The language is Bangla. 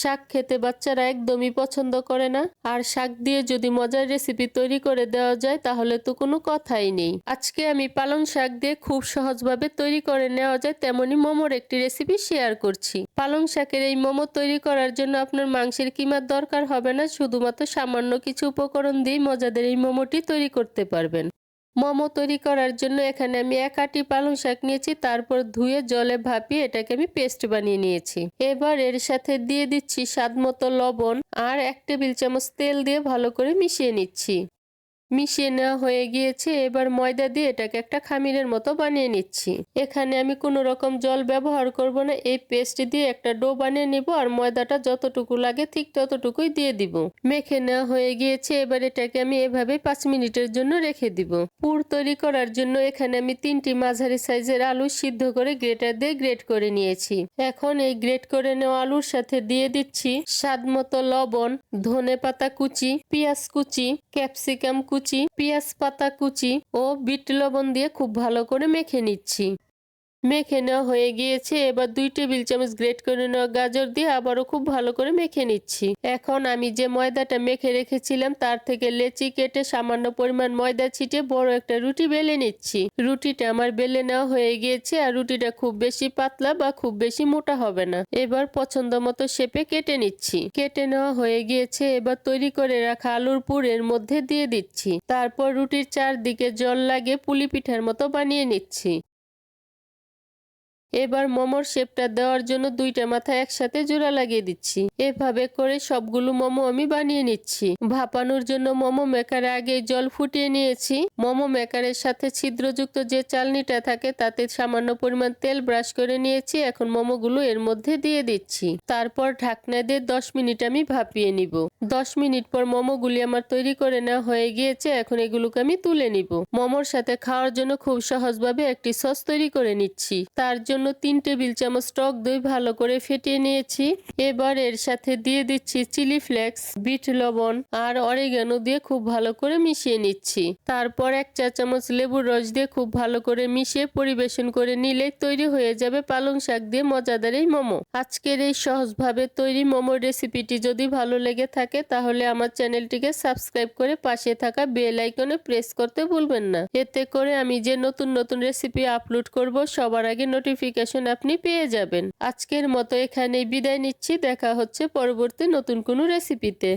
শাক খেতে বাচ্চারা একদমই পছন্দ করে না। আর শাক দিয়ে যদি মজার রেসিপি তৈরি করে দেওয়া যায়, তাহলে তো কোনো কথাই নেই। আজকে আমি পালং শাক দিয়ে খুব সহজভাবে তৈরি করে নেওয়া যায়, তেমনি মোমোর একটি রেসিপি শেয়ার করছি। পালং শাকের এই মোমো তৈরি করার জন্য আপনার মাংসের কিমার দরকার হবে না, শুধুমাত্র সামান্য কিছু উপকরণ দিয়ে মজাদের এই মোমোটি তৈরি করতে পারবেন। মোমো তৈরি করার জন্য এখানে আমি এক আটি পালং শাক নিয়েছি, তারপর ধুয়ে জলে ভাপিয়ে এটাকে আমি পেস্ট বানিয়ে নিয়েছি। এবার এর সাথে দিয়ে দিচ্ছি স্বাদ মতো লবণ আর এক টেবিল চামচ তেল দিয়ে ভালো করে মিশিয়ে নিচ্ছি। মিশিয়ে নেওয়া হয়ে গিয়েছে, এবার ময়দা দিয়ে এটাকে একটা খামিরের মতো বানিয়ে নিচ্ছি। এখানে আমি কোনো রকম জল ব্যবহার করব না, এই পেস্ট দিয়ে একটা ডো বানিয়ে নিব আর ময়দাটা যতটুকু লাগে ঠিক ততটুকুই দিয়ে দিব। মেখে নেওয়া হয়ে গিয়েছে, এবার এটাকে আমি এভাবে পাঁচ মিনিটের জন্য রেখে দিব। পুর তৈরি করার জন্য এখানে আমি তিনটি মাঝারি সাইজের আলু সিদ্ধ করে গ্রেটার দিয়ে গ্রেট করে নিয়েছি। এখন এই গ্রেট করে নেওয়া আলুর সাথে দিয়ে দিচ্ছি স্বাদ মতো লবণ ধনে পাতা কুচি, পেঁয়াজ কুচি, ক্যাপসিকাম কুচি পেঁয়াজ পাতা কুচি ও বিট লবণ দিয়ে খুব ভালো করে মেখে নিচ্ছি। মেখে নেওয়া হয়ে গিয়েছে। এবার দুই টেবিল চামচ গ্রেট করে নেওয়া গাজর দিয়ে আবারও খুব ভালো করে মেখে নিচ্ছি। এখন আমি যে ময়দাটা মেখে রেখেছিলাম, তার থেকে লেচি কেটে সামান্য পরিমাণ ময়দা ছিটে বড় একটা রুটি বেলে নিচ্ছি। রুটিটা আমার বেলে নেওয়া হয়ে গিয়েছে আর রুটিটা খুব বেশি পাতলা বা খুব বেশি মোটা হবে না। এবার পছন্দ মতো শেপে কেটে নিচ্ছি। কেটে নেওয়া হয়ে গিয়েছে, এবার তৈরি করে রাখা আলুর পুরের মধ্যে দিয়ে দিচ্ছি। তারপর রুটির চারদিকে জল লাগে পুলি পিঠার মতো বানিয়ে নিচ্ছি। এবার মোমোর শেপটা দেওয়ার জন্য দুইটা মাথা একসাথে জোড়া লাগিয়ে দিচ্ছি। এভাবে করে সবগুলো মোমো আমি বানিয়ে নিচ্ছি। ভাপানোর জন্য মোমো মেকারে আগে জল ফুটিয়ে নিয়েছি। মোমো মেকারের সাথে ছিদ্রযুক্ত যে চালনিটা থাকে, তাতে সামান্য পরিমাণ তেল ব্রাশ করে নিয়েছি। এখন মোমোগুলো এর মধ্যে দিয়ে দিচ্ছি। তারপর ঢাকনা দিয়ে দশ মিনিট আমি ভাপিয়ে নিব। দশ মিনিট পর মোমোগুলি আমার তৈরি করে নেওয়া হয়ে গিয়েছে। এখন এগুলোকে আমি তুলে নিব। মোমোর সাথে খাওয়ার জন্য খুব সহজভাবে একটি সস তৈরি করে নিচ্ছি। তার জন্য তিন টেবিল চামচ টক দই ভালো করে ফেটিয়ে নিয়েছি। এবার এর সাথে দিয়ে দিচ্ছি চিলি ফ্লেক্স, বিট লবণ আর অরিগানো দিয়ে খুব ভালো করে মিশিয়ে নিচ্ছি। তারপর এক চা চামচ লেবুর রস দিয়ে খুব ভালো করে মিশিয়ে পরিবেশন করে নিলে তৈরি হয়ে যাবে পালং শাক দিয়ে মজাদার এই মোমো। আজকের এই সহজভাবে তৈরি মোমো রেসিপিটি যদি ভালো লেগে থাকে তাহলে আমার চ্যানেলটিকে সাবস্ক্রাইব করে পাশে থাকা বেল আইকনে প্রেস করতে ভুলবেন না। এতে করে আমি যে নতুন নতুন রেসিপি আপলোড করব সবার আগে নোটিফিকেশন আপনি পেয়ে যাবেন। আজকের মতো এখানেই বিদায় নিচ্ছি। দেখা হচ্ছে পরবর্তী নতুন কোনো রেসিপিতে